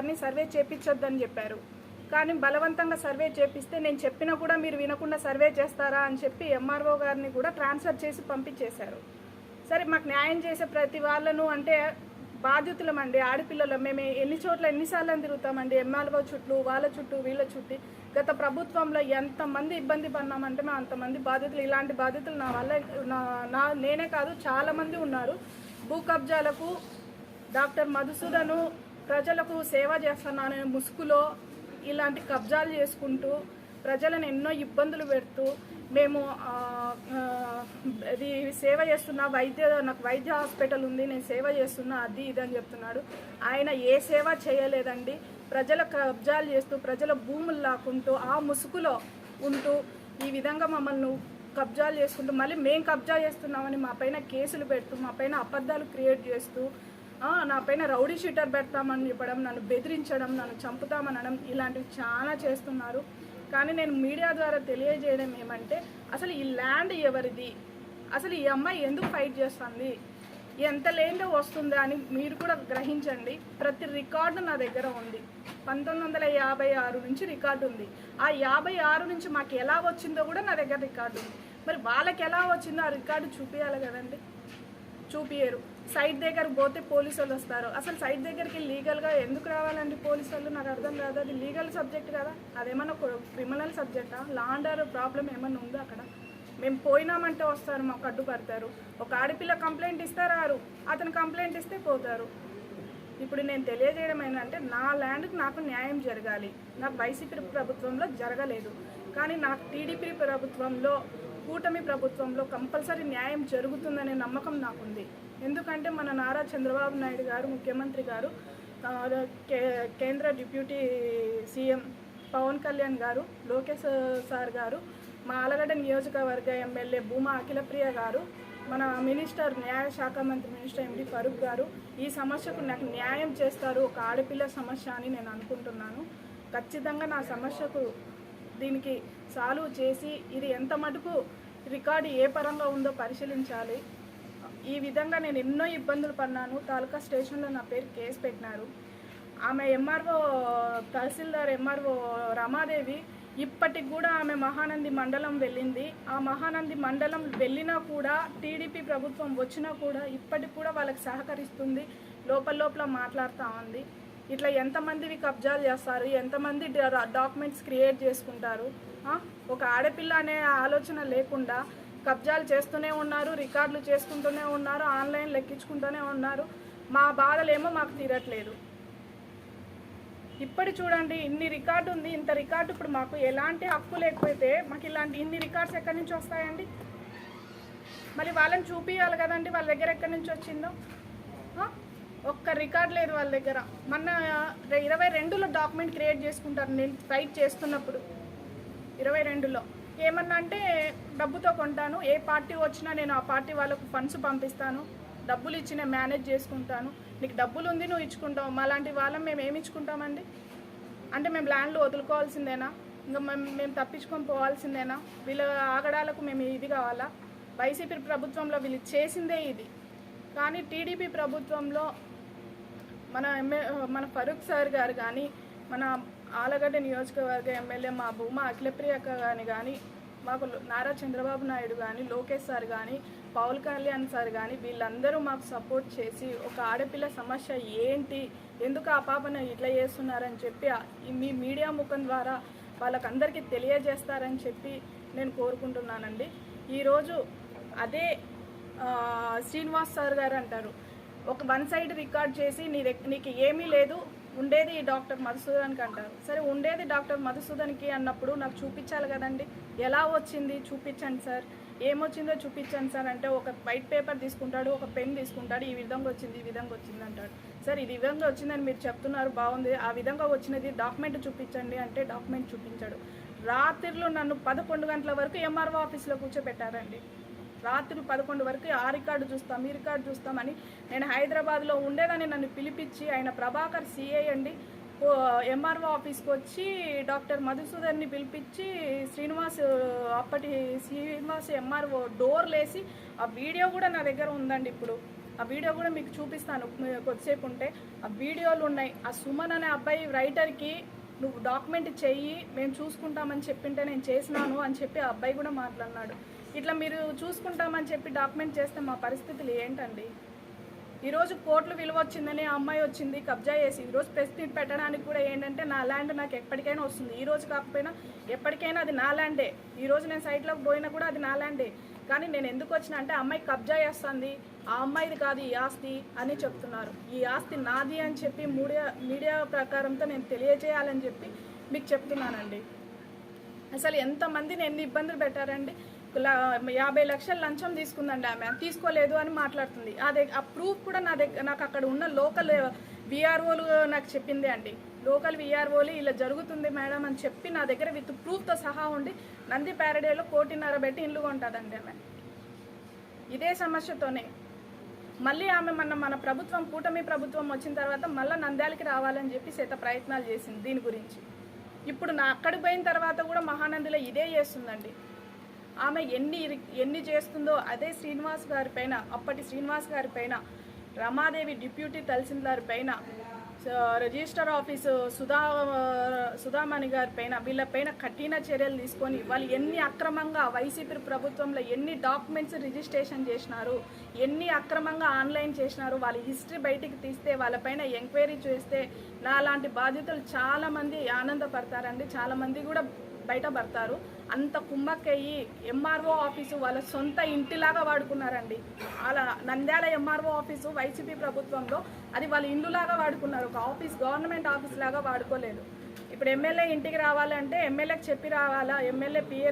గారిని సర్వే చేపించొద్దని చెప్పారు. కానీ బలవంతంగా సర్వే చేపిస్తే నేను చెప్పినా కూడా మీరు వినకుండా సర్వే చేస్తారా అని చెప్పి ఎంఆర్ఓ గారిని కూడా ట్రాన్స్ఫర్ చేసి పంపించేశారు. సరే మాకు న్యాయం చేసే ప్రతి వాళ్ళను అంటే బాధితులమండి ఆడపిల్లలు. మేము ఎన్ని చోట్ల ఎన్నిసార్లు తిరుగుతామండి? ఎంఆర్ఓ చుట్టూ వాళ్ళ చుట్టూ వీళ్ళ చుట్టూ. గత ప్రభుత్వంలో ఎంతమంది ఇబ్బంది పడినామంటే మేము అంతమంది బాధితులు. ఇలాంటి బాధితులు నా వల్ల నా- నా నేనే కాదు చాలామంది ఉన్నారు. భూ కబ్జాలకు డాక్టర్ మధుసూదను ప్రజలకు సేవ చేస్తున్నాను ముసుగులో ఇలాంటి కబ్జాలు చేసుకుంటూ ప్రజలను ఎన్నో ఇబ్బందులు పెడుతూ మేము ఇది సేవ చేస్తున్నా వైద్య నాకు వైద్య హాస్పిటల్ ఉంది నేను సేవ చేస్తున్నా అది ఇది అని చెప్తున్నాడు. ఆయన ఏ సేవ చేయలేదండి. ప్రజల కబ్జాలు చేస్తూ ప్రజల భూములు లాక్కుంటూ ఆ ముసుగులో ఉంటూ ఈ విధంగా మమ్మల్ని కబ్జాలు చేసుకుంటూ మళ్ళీ మేము కబ్జా చేస్తున్నామని మా పైన కేసులు పెడుతూ మా పైన అబద్ధాలు క్రియేట్ చేస్తూ నా పైన రౌడీ షీటర్ పెడతామని చెప్పడం నన్ను బెదిరించడం నన్ను చంపుతామనడం ఇలాంటివి చాలా చేస్తున్నారు. కానీ నేను మీడియా ద్వారా తెలియజేయడం ఏమంటే అసలు ఈ ల్యాండ్ ఎవరిది? అసలు ఈ అమ్మాయి ఎందుకు ఫైట్ చేస్తుంది? ఎంత లేందో వస్తుందా అని మీరు కూడా గ్రహించండి. ప్రతి రికార్డు నా దగ్గర ఉంది. పంతొమ్మిది వందల యాభై ఆరు నుంచి రికార్డు ఉంది. ఆ యాభై ఆరు నుంచి మాకు ఎలా వచ్చిందో కూడా నా దగ్గర రికార్డు ఉంది. మరి వాళ్ళకి ఎలా వచ్చిందో ఆ రికార్డు చూపించాలి కదండి. చూపియరు సైట్ దగ్గరకు పోతే పోలీసు వాళ్ళు వస్తారు. అసలు సైట్ దగ్గరికి లీగల్గా ఎందుకు రావాలండి పోలీసు వాళ్ళు నాకు అర్థం కాదు. అది లీగల్ సబ్జెక్ట్ కదా. అదేమన్నా క్రిమినల్ సబ్జెక్టా? లాండర్ ప్రాబ్లం ఏమన్నా ఉందా అక్కడ? మేము పోయినామంటే వస్తారు మాకు అడ్డుపడతారు. ఒక ఆడపిల్ల కంప్లైంట్ ఇస్తారు అతను కంప్లైంట్ ఇస్తే పోతారు. ఇప్పుడు నేను తెలియజేయడం ఏంటంటే నా ల్యాండ్కి నాకు న్యాయం జరగాలి. నాకు వైసీపీ ప్రభుత్వంలో జరగలేదు. కానీ నాకు టీడీపీ ప్రభుత్వంలో కూటమి ప్రభుత్వంలో కంపల్సరీ న్యాయం జరుగుతుందనే నమ్మకం నాకుంది. ఎందుకంటే మన నారా చంద్రబాబు నాయుడు గారు ముఖ్యమంత్రి గారు కే- కేంద్ర డిప్యూటీ సీఎం పవన్ కళ్యాణ్ గారు లోకేష్ సార్ గారు మా ఆలగడ్డ నియోజకవర్గ ఎమ్మెల్యే భూమా అఖిలప్రియ గారు మన మినిస్టర్ న్యాయ శాఖ మంత్రి మినిస్టర్ ఎండి ఫరూక్ గారు ఈ సమస్యకు నాకు న్యాయం చేస్తారు. ఒక ఆడపిల్ల సమస్య అని నేను అనుకుంటున్నాను. ఖచ్చితంగా నా సమస్యకు దీనికి సాల్వ్ చేసి ఇది ఎంత మటుకు రికార్డు ఏ పరంగా ఉందో పరిశీలించాలి. ఈ విధంగా నేను ఎన్నో ఇబ్బందులు పడినాను తాలూకా స్టేషన్లో నా పేరు కేసు పెట్టినారు. ఆమె ఎంఆర్ఓ తహసీల్దార్ ఎంఆర్ఓ రమాదేవి ఇప్పటికి కూడా ఆమె మహానంది మండలం వెళ్ళింది. ఆ మహానంది మండలం వెళ్ళినా కూడా టీడీపీ ప్రభుత్వం వచ్చినా కూడా ఇప్పటికి కూడా వాళ్ళకి సహకరిస్తుంది. లోపల లోపల మాట్లాడుతూ ఉంది. ఇట్లా ఎంతమందివి కబ్జాలు చేస్తారు? ఎంతమంది డాక్యుమెంట్స్ క్రియేట్ చేసుకుంటారు? ఒక ఆడపిల్ల అనే ఆలోచన లేకుండా కబ్జాలు చేస్తూనే ఉన్నారు రికార్డులు చేసుకుంటూనే ఉన్నారు ఆన్లైన్ లెక్కించుకుంటూనే ఉన్నారు. మా బాధలేమో మాకు తీరట్లేదు. ఇప్పటి చూడండి ఇన్ని రికార్డు ఉంది ఇంత రికార్డు ఇప్పుడు మాకు ఎలాంటి హక్కు లేకపోతే మాకు ఇలాంటి ఇన్ని రికార్డ్స్ ఎక్కడి నుంచి వస్తాయండి? మరి వాళ్ళని చూపించాలి కదండి వాళ్ళ దగ్గర ఎక్కడి నుంచి వచ్చిందో? ఒక్క రికార్డ్ లేదు వాళ్ళ దగ్గర. మొన్న ఇరవై రెండులో డాక్యుమెంట్ క్రియేట్ చేసుకుంటారు నేను ఫైట్ చేస్తున్నప్పుడు. ఇరవై రెండులో. ఏమన్నా అంటే డబ్బుతో కొంటాను ఏ పార్టీ వచ్చినా నేను ఆ పార్టీ వాళ్ళకు ఫండ్స్ పంపిస్తాను డబ్బులు ఇచ్చి నేను మేనేజ్ చేసుకుంటాను. నీకు డబ్బులు ఉంది నువ్వు ఇచ్చుకుంటావు మాలాంటి వాళ్ళం మేము ఏమి ఇచ్చుకుంటామండి? అంటే మేము ల్యాండ్లు వదులుకోవాల్సిందేనా? ఇంకా మేము మేము తప్పించుకొని పోవాల్సిందేనా? వీళ్ళ ఆగడాలకు మేము ఇది కావాలా? వైసీపీ ప్రభుత్వంలో వీళ్ళు చేసిందే ఇది. కానీ టీడీపీ ప్రభుత్వంలో మన ఎమ్మె మన ఫరూక్ సార్ గారు కానీ మన ఆలగడ్డ నియోజకవర్గ ఎమ్మెల్యే మా భూమా అఖిలప్రియక్క కానీ కానీ మాకు నారా చంద్రబాబు నాయుడు కానీ లోకేష్ సార్ కానీ పవన్ కళ్యాణ్ సార్ కానీ వీళ్ళందరూ మాకు సపోర్ట్ చేసి ఒక ఆడపిల్ల సమస్య ఏంటి? ఎందుకు ఆ పాపను ఇట్లా చేస్తున్నారని చెప్పి మీ మీడియా ముఖం ద్వారా వాళ్ళకందరికీ తెలియజేస్తారని చెప్పి నేను కోరుకుంటున్నానండి. ఈరోజు అదే శ్రీనివాస్ సార్ గారు అంటారు. ఒక వన్ సైడ్ రికార్డ్ చేసి నీ నీకు ఏమీ లేదు ఉండేది డాక్టర్ మధుసూదన్కి అంటారు. సరే ఉండేది డాక్టర్ మధుసూదన్కి అన్నప్పుడు నాకు చూపించాలి కదండి. ఎలా వచ్చింది చూపించండి సార్. ఏమొచ్చిందో చూపించండి సార్ అంటే ఒక వైట్ పేపర్ తీసుకుంటాడు ఒక పెన్ తీసుకుంటాడు ఈ విధంగా వచ్చింది ఈ విధంగా వచ్చింది అంటాడు. సార్ ఈ విధంగా వచ్చిందని మీరు చెప్తున్నారు బాగుంది. ఆ విధంగా వచ్చినది డాక్యుమెంట్ చూపించండి అంటే డాక్యుమెంట్ చూపించాడు. రాత్రిలో నన్ను పదకొండు గంటల వరకు ఎంఆర్ఓ ఆఫీస్లో కూర్చోబెట్టారండి. రాత్రి పదకొండు వరకు ఆ రికార్డు చూస్తాం ఈ రికార్డు చూస్తామని నేను హైదరాబాద్లో ఉండేదని నన్ను పిలిపించి ఆయన ప్రభాకర్ సిఐ అండి. ఎంఆర్ఓ ఆఫీస్కి వచ్చి డాక్టర్ మధుసూదన్ని పిలిపించి శ్రీనివాస్ అప్పటి శ్రీనివాస్ ఎంఆర్ఓ డోర్ లేసి ఆ వీడియో కూడా నా దగ్గర ఉందండి ఇప్పుడు. ఆ వీడియో కూడా మీకు చూపిస్తాను కొద్దిసేపు ఉంటే. ఆ వీడియోలు ఉన్నాయి. ఆ సుమన్ అనే అబ్బాయి రైటర్కి నువ్వు డాక్యుమెంట్ చెయ్యి మేము చూసుకుంటామని చెప్పింటే నేను చేసినాను అని చెప్పి ఆ అబ్బాయి కూడా మాట్లాడినాడు. ఇట్లా మీరు చూసుకుంటామని చెప్పి డాక్యుమెంట్ చేస్తే మా పరిస్థితులు ఏంటండి? ఈరోజు కోర్టులు విలువ వచ్చిందని ఆ అమ్మాయి వచ్చింది కబ్జా చేసి. ఈరోజు ప్రెస్ మీట్ పెట్టడానికి కూడా ఏంటంటే నా ల్యాండ్ నాకు ఎప్పటికైనా వస్తుంది. ఈ రోజు కాకపోయినా ఎప్పటికైనా అది నా ల్యాండే. ఈరోజు నేను సైట్లోకి పోయినా కూడా అది నా ల్యాండే. కానీ నేను ఎందుకు వచ్చిన అంటే అమ్మాయి కబ్జా చేస్తుంది. ఆ అమ్మాయిది కాదు ఈ ఆస్తి అని చెప్తున్నారు. ఈ ఆస్తి నాది అని చెప్పి మీడియా మీడియా ప్రకారంతో నేను తెలియజేయాలని చెప్పి మీకు చెప్తున్నానండి. అసలు ఎంతమందిని ఎన్ని ఇబ్బందులు పెట్టారండి? యాభై లక్షల లంచం తీసుకుందండి ఆమె. తీసుకోలేదు అని మాట్లాడుతుంది. అదే ఆ ప్రూఫ్ కూడా నా దగ్గర నాకు అక్కడ ఉన్న లోకల్ విఆర్ఓలు నాకు చెప్పింది అండి. లోకల్ విఆర్ఓలు ఇలా జరుగుతుంది మేడం అని చెప్పి నా దగ్గర విత్ ప్రూఫ్తో సహా ఉండి నంది ప్యారడేలో కోటిన్నర పెట్టి ఇల్లు కొంటుందండి ఆమె. ఇదే సమస్యతోనే. మళ్ళీ ఆమె మన మన ప్రభుత్వం కూటమి ప్రభుత్వం వచ్చిన తర్వాత మళ్ళీ నంద్యాలకి రావాలని చెప్పి సేత ప్రయత్నాలు చేసింది దీని గురించి. ఇప్పుడు నా అక్కడికి పోయిన తర్వాత కూడా మహానందిలో ఇదే చేస్తుందండి. ఆమె ఎన్ని ఎన్ని చేస్తుందో అదే శ్రీనివాస్ గారి పైన అప్పటి శ్రీనివాస్ గారి పైన రమాదేవి డిప్యూటీ తహసీల్దార్ పైన రిజిస్టర్ ఆఫీసు సుధా సుధామణి గారి పైన వీళ్ళపైన కఠిన చర్యలు తీసుకొని వాళ్ళు ఎన్ని అక్రమంగా వైసీపీ ప్రభుత్వంలో ఎన్ని డాక్యుమెంట్స్ రిజిస్ట్రేషన్ చేసినారు ఎన్ని అక్రమంగా ఆన్లైన్ చేసినారు వాళ్ళ హిస్టరీ బయటికి తీస్తే వాళ్ళపైన ఎంక్వైరీ చేస్తే నా లాంటి బాధితులు చాలామంది ఆనందపడతారండి చాలామంది కూడా బయటపడతారు. అంత కుమ్మక్కయ్యి ఎంఆర్ఓ ఆఫీసు వాళ్ళ సొంత ఇంటిలాగా వాడుకున్నారండి. అలా నంద్యాల ఎంఆర్ఓ ఆఫీసు వైసీపీ ప్రభుత్వంలో అది వాళ్ళ ఇల్లులాగా వాడుకున్నారు. ఒక ఆఫీస్ గవర్నమెంట్ ఆఫీస్ లాగా వాడుకోలేదు. ఇప్పుడు ఎమ్మెల్యే ఇంటికి రావాలంటే ఎమ్మెల్యేకి చెప్పి రావాలా? MLA PA